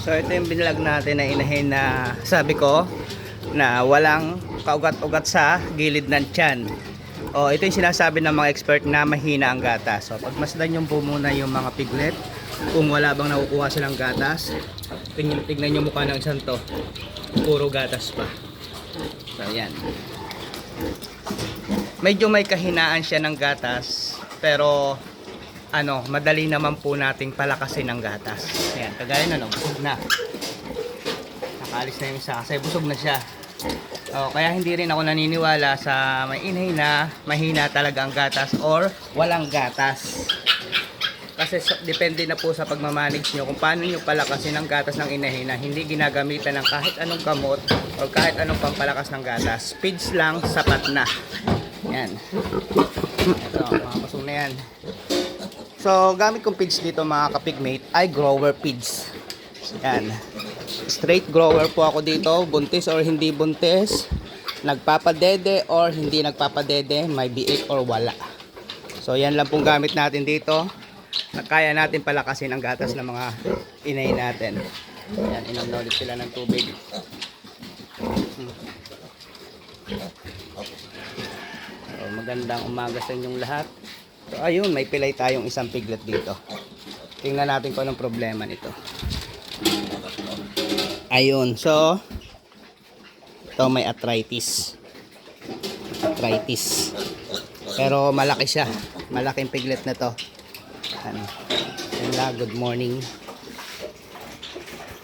So ito yung binlag natin na inahin na sabi ko na walang kaugat-ugat sa gilid ng tiyan. O ito yung sinasabi ng mga expert na mahina ang gatas. So pagmasdan yung po muna yung mga piglet kung wala bang nakukuha silang gatas. Tingnan, tignan yung mukha ng isang to. Puro gatas pa. So yan. Medyo may kahinaan siya ng gatas pero ano, madali naman po nating palakasin ang gatas. Ayan, kagaya na no, busog na. Nakaalis na yung isa kasi busog na siya. Oh, kaya hindi rin ako naniniwala sa may inhay na mahina talaga ang gatas or walang gatas. Kasi depende na po sa pagmamanage nyo kung paano nyo palakasin ang gatas ng inahin na hindi ginagamitan ng kahit anong gamot o kahit anong pampalakas ng gatas. Feeds lang, sapat na. Yan. Ito, mga pasong na yan. So, gamit kong feeds dito mga kapigmate ay grower feeds. Yan. Straight grower po ako dito, buntis or hindi buntis, nagpapadede or hindi nagpapadede, may biik or wala. So, yan lang pong gamit natin dito. Kaya natin palakasin ang gatas ng mga inay natin. Yan, inom na ulit sila ng tubig. Hmm. So, magandang umaga sa inyong lahat. So, ayun, may pilay tayong isang piglet dito. Tingnan natin kung anong problema nito. Ayun, so, ito may arthritis. Arthritis. Pero malaki siya. Malaking piglet na to. Ano, Hello, good morning.